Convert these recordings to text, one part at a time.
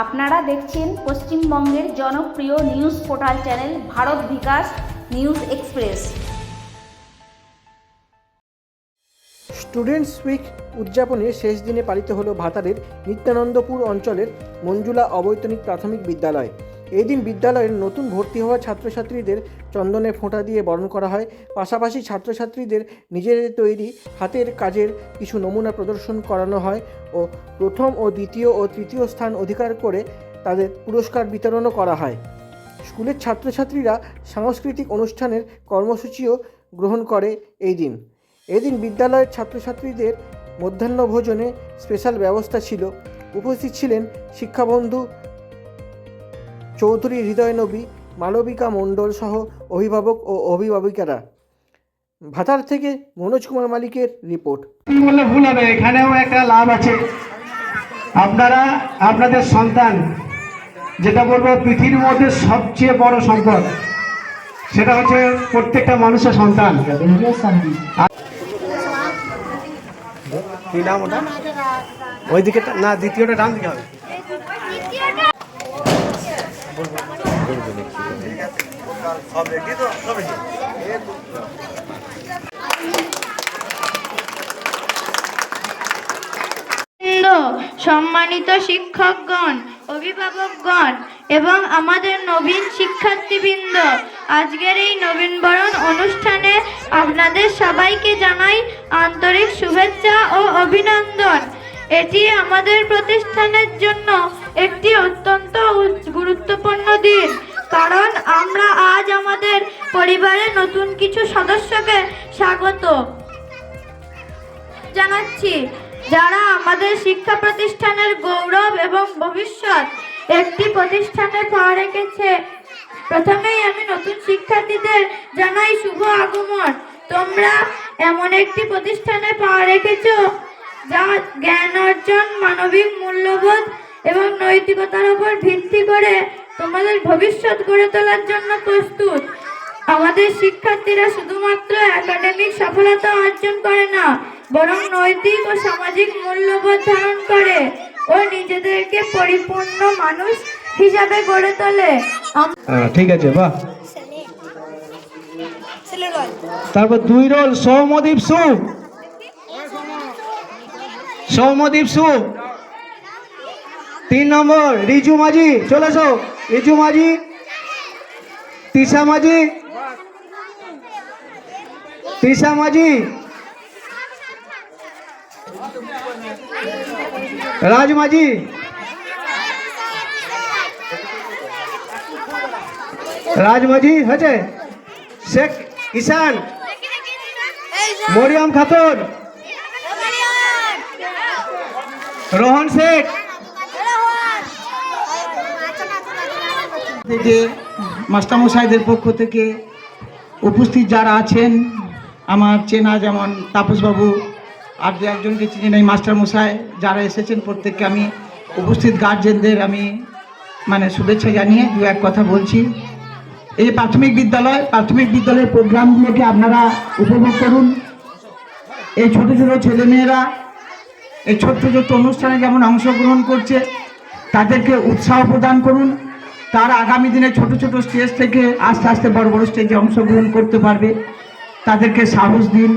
আপনারা দেখছেন পশ্চিমবঙ্গের জনপ্রিয় news portal channel Bharat Bikash news express. Students week উদযাপনের শেষ দিনে পালিত হলো ভাতারের নিত্যানন্দপুর অঞ্চলের মঞ্জুলা অবৈতনিক প্রাথমিক বিদ্যালয়। এই দিন বিদ্যালয়ের নতুন ভর্তি হওয়া ছাত্রছাত্রীদের চন্দনে ফোঁটা দিয়ে বরণ করা হয়। পাশাপাশি ছাত্রছাত্রীদের নিজেদের তৈরি হাতের কাজের কিছু নমুনা প্রদর্শন করানো হয় ও প্রথম ও দ্বিতীয় ও তৃতীয় স্থান অধিকার করে তাদের পুরস্কার বিতরণও করা হয়। স্কুলের ছাত্রছাত্রীরা সাংস্কৃতিক অনুষ্ঠানের কর্মসূচিও গ্রহণ করে এই দিন। এদিন বিদ্যালয়ের ছাত্রছাত্রীদের মধ্যাহ্ন ভোজনে স্পেশাল ব্যবস্থা ছিল। উপস্থিত ছিলেন শিক্ষাবন্ধু চৌধুরী হৃদয় নবী মালবিকা মণ্ডল সহ অভিভাবক ও অভিভাবিকারা। ভাতার থেকে মনোজ কুমার মালিকের রিপোর্ট। বললে ভুল হবে এখানেও একটা লাভ আছে। আপনারা আপনাদের সন্তান যেটা বলব পৃথিবীর মধ্যে সবচেয়ে বড় সম্পদ সেটা হচ্ছে প্রত্যেকটা মানুষের সন্তান। কি নাম ওটা? ওই দিকে না দ্বিতীয়টা ডান দিকে হবে। সম্মানিত শিক্ষকগণ, অভিভাবকগণ এবং আমাদের নবীন শিক্ষার্থীবৃন্দ, আজকের এই নবীনবরণ অনুষ্ঠানে আপনাদের সবাইকে জানাই আন্তরিক শুভেচ্ছা ও অভিনন্দন। এটি আমাদের প্রতিষ্ঠানের জন্য একটি অত্যন্ত গুরুত্বপূর্ণ দিন। কারণ আমরা আজ আমাদের পরিবারের নতুন কিছু সদস্যকে স্বাগত জানাচ্ছি, যারা আমাদের শিক্ষা প্রতিষ্ঠানের গৌরব এবং ভবিষ্যৎ একটি প্রতিষ্ঠানে পা রেখেছে। প্রথমেই আমি নতুন শিক্ষার্থীদের জানাই শুভ আগমন। তোমরা এমন একটি প্রতিষ্ঠানে পা রেখেছ যা জ্ঞান অর্জন, মানবিক মূল্যবোধ এবং নৈতিকতার উপর ভিত্তি করে তোমাদের ভবিষ্যৎ গড়ে তোলার জন্য প্রস্তুত। আমাদের শিক্ষার্থীরা শুধুমাত্র একাডেমিক সফলতা অর্জন করে না বরং নৈতিক ও সামাজিক মূল্যবোধ ধারণ করে ও নিজেদেরকে পরিপূর্ণ মানুষ হিসাবে গড়ে তোলে। ঠিক আছে বাহ। তারপর দুই রোল সৌমদীপ সু। সৌমদীপ সু। তিন নম্বর রিজু মাঝি চলে এসো। রিজু মাঝি তিশা মাঝি তিশা মাঝি রাজ মাঝি। রাজ মাঝি হয়েছে? শেখ ঈশান মরিয়াম খাতুন রোহন শেখ থেকে, মাস্টারমশাইদের পক্ষ থেকে উপস্থিত যারা আছেন, আমার চেনা যেমন তাপসবাবু, আর দু একজনকে চিনি নেই, মাস্টারমশাই, যারা এসেছেন প্রত্যেককে আমি উপস্থিত গার্জেনদের আমি মানে শুভেচ্ছা জানিয়ে দু এক কথা বলছি। এই যে প্রাথমিক বিদ্যালয়, প্রাথমিক বিদ্যালয়ের প্রোগ্রামগুলোকে আপনারা উপভোগ করুন। এই ছোট ছোট ছেলেমেয়েরা, এই ছোট্ট ছোট্ট অনুষ্ঠানে যেমন অংশগ্রহণ করছে, তাদেরকে উৎসাহ প্রদান করুন। তারা আগামী দিনে ছোট ছোট স্টেজ থেকে আস্তে আস্তে বড় বড় স্টেজে অংশগ্রহণ করতে পারবে। তাদেরকে সাহস দিন।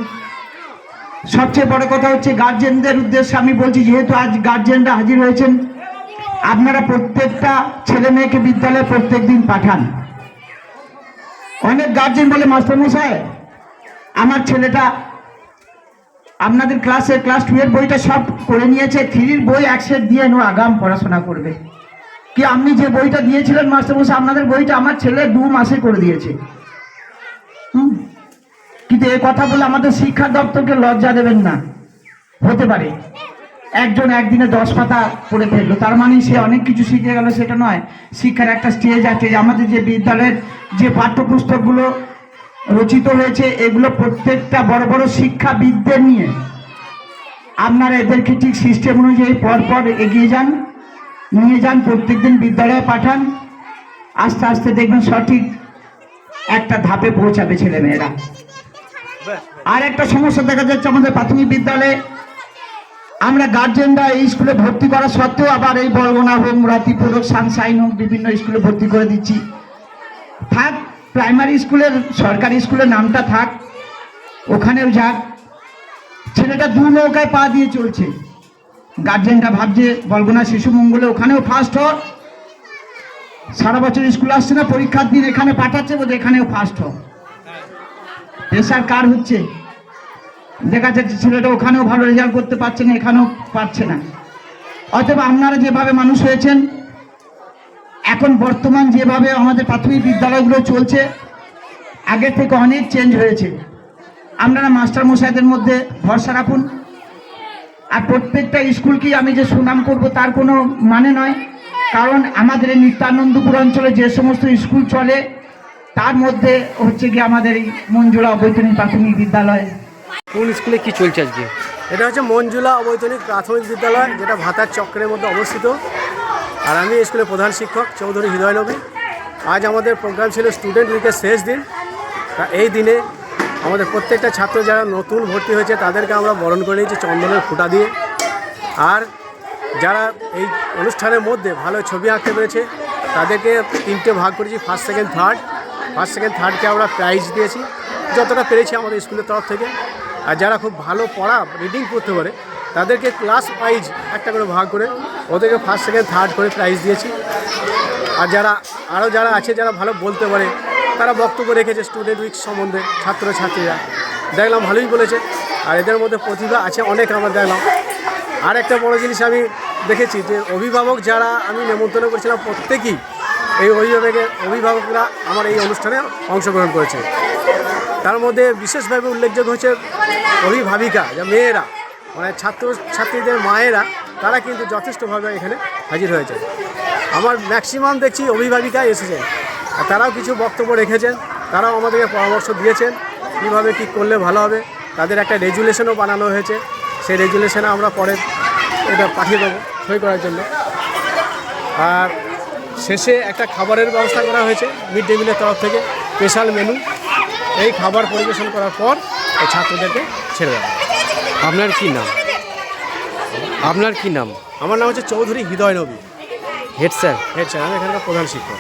সবচেয়ে বড় কথা হচ্ছে গার্জেনদের উদ্দেশ্যে আমি বলছি, যেহেতু আজ গার্জেনরা হাজির হয়েছেন, আপনারা প্রত্যেকটা ছেলে মেয়েকে বিদ্যালয়ে প্রত্যেক দিন পাঠান। অনেক গার্জেন বলে, মাস্টারমশাই, আমার ছেলেটা আপনাদের ক্লাসে ক্লাস টু এর বইটা সব করে নিয়েছে থ্রির বই এক দিয়ে নো আগাম পড়াশোনা করবে। কি আপনি যে বইটা দিয়েছিলেন, মাস্টারমশাই, আপনাদের বইটা আমার ছেলে দু মাসে করে দিয়েছে। কিন্তু এ কথা বলে আমাদের শিক্ষা দপ্তরকে লজ্জা দেবেন না। হতে পারে। একজন একদিনে দশ পাতা পড়ে ফেলল। তার মানে সে অনেক কিছু শিখে গেল, সেটা নয়। শিক্ষার একটা স্টেজ আছে আমাদের যে বিদ্যালয়ের যে পাঠ্যপুস্তকগুলো রচিত হয়েছে, এগুলো প্রত্যেকটা বড় বড় শিক্ষাবিদদের নিয়ে। আপনারা এদেরকে ঠিক সিস্টেম অনুযায়ী পরপর এগিয়ে যান। নিয়ে যান, প্রত্যেকদিন বিদ্যালয়ে পাঠান। আস্তে আস্তে দেখবেন সঠিক একটা ধাপে পৌঁছাবে ছেলেমেয়েরা। আর একটা সমস্যা দেখা যাচ্ছে আমাদের প্রাথমিক বিদ্যালয়ে। আমরা গার্জেনরা এই স্কুলে ভর্তি করা সত্ত্বেও আবার এই বরগোনা হোক মুরাতিপুর হোক সানসাইন হোক বিভিন্ন স্কুলে ভর্তি করে দিচ্ছি। থাক প্রাইমারি স্কুলের, সরকারি স্কুলের নামটা থাক, ওখানেও যাক। ছেলেটা দু নৌকায় পা দিয়ে চলছে। গার্জেনরা ভাবছে, বলগোনা শিশু মঙ্গলে ওখানেও ফার্স্ট হোক। সারা বছর স্কুল আসছে না, পরীক্ষার দিন এখানে পাঠাচ্ছে বোধ এখানেও ফার্স্ট হোক। প্রেশার কার হচ্ছে? দেখা যাচ্ছে ছেলেটা ওখানেও ভালো রেজাল্ট করতে পারছে না, এখানেও পারছে না। অতএব আপনারা যেভাবে মানুষ হয়েছেন, এখন বর্তমান যেভাবে আমাদের প্রাথমিক বিদ্যালয়গুলো চলছে আগের থেকে অনেক চেঞ্জ হয়েছে। আপনারা মাস্টার মশাইদের মধ্যে ভরসা রাখুন। আর প্রত্যেকটা স্কুলকেই আমি যে সুনাম করব তার কোনো মানে নয়। কারণ আমাদের এই নিত্যানন্দপুর অঞ্চলে যে সমস্ত স্কুল চলে তার মধ্যে হচ্ছে কি আমাদের এই মঞ্জুলা অবৈতনিক প্রাথমিক বিদ্যালয়। কোন স্কুলে কি চলছে আজকে? এটা হচ্ছে মঞ্জুলা অবৈতনিক প্রাথমিক বিদ্যালয় যেটা ভাতার চক্রের মধ্যে অবস্থিত। আর আমি স্কুলের প্রধান শিক্ষক চৌধুরী হৃদয় নবী। আজ আমাদের প্রোগ্রাম ছিল স্টুডেন্ট উইকের শেষ দিন। তা এই দিনে আমাদের প্রত্যেকটা ছাত্র যারা নতুন ভর্তি হয়েছে, তাদেরকে আমরা বরণ করে নিয়েছি চন্দনের ফুটা দিয়ে। আর যারা এই অনুষ্ঠানের মধ্যে ভালো ছবি আঁকতে পেরেছে, তাদেরকে তিনটে ভাগ করেছি first second third first second থার্ডকে আমরা প্রাইজ দিয়েছি, যতটা পেরেছি আমাদের স্কুলের তরফ থেকে। আর যারা খুব ভালো পড়া রিডিং করতে পারে, তাদেরকে ক্লাস প্রাইজ একটা করে ভাগ করে, ওদেরকে ফার্স্ট সেকেন্ড থার্ড করে প্রাইজ দিয়েছি। আর যারা আরও যারা আছে, যারা ভালো বলতে পারে তারা বক্তব্য রেখেছে স্টুডেন্ট উইক সম্বন্ধে ছাত্রছাত্রীরা। দেখলাম ভালোই বলেছে। আর এদের মধ্যে প্রতিভা আছে অনেক আমরা দেখলাম। আর একটা বড় জিনিস আমি দেখেছি যে অভিভাবক যারা আমি নেমন্তন্ন করেছিলাম প্রত্যেকেই এই অভিভাবকের অভিভাবকরা আমার এই অনুষ্ঠানে অংশগ্রহণ করেছে। তার মধ্যে বিশেষভাবে উল্লেখযোগ্য হচ্ছে অভিভাবিকা, যা মেয়েরা মানে ছাত্র ছাত্রীদের মায়েরা, তারা কিন্তু যথেষ্টভাবে এখানে হাজির হয়েছে। আমার ম্যাক্সিমাম দেখছি অভিভাবিকা এসেছেন আর তারাও কিছু বক্তব্য রেখেছেন তারাও আমাদেরকে পরামর্শ দিয়েছেন কীভাবে কী করলে ভালো হবে। তাদের একটা রেজুলেশনও বানানো হয়েছে সেই রেজুলেশনে আমরা পরে এটা পাঠিয়ে দেবো সই করার জন্য। আর শেষে একটা খাবারের ব্যবস্থা করা হয়েছে মিড ডে মিলের তরফ থেকে স্পেশাল মেনু। এই খাবার পরিবেশন করার পর এই ছাত্রদেরকে ছেড়ে দেওয়া হবে। আপনার কি নাম? আপনার কি নাম? আমার নাম হচ্ছে চৌধুরী হৃদয় নবী। Head sir. হেড স্যার আমি এখানকার প্রধান শিক্ষক।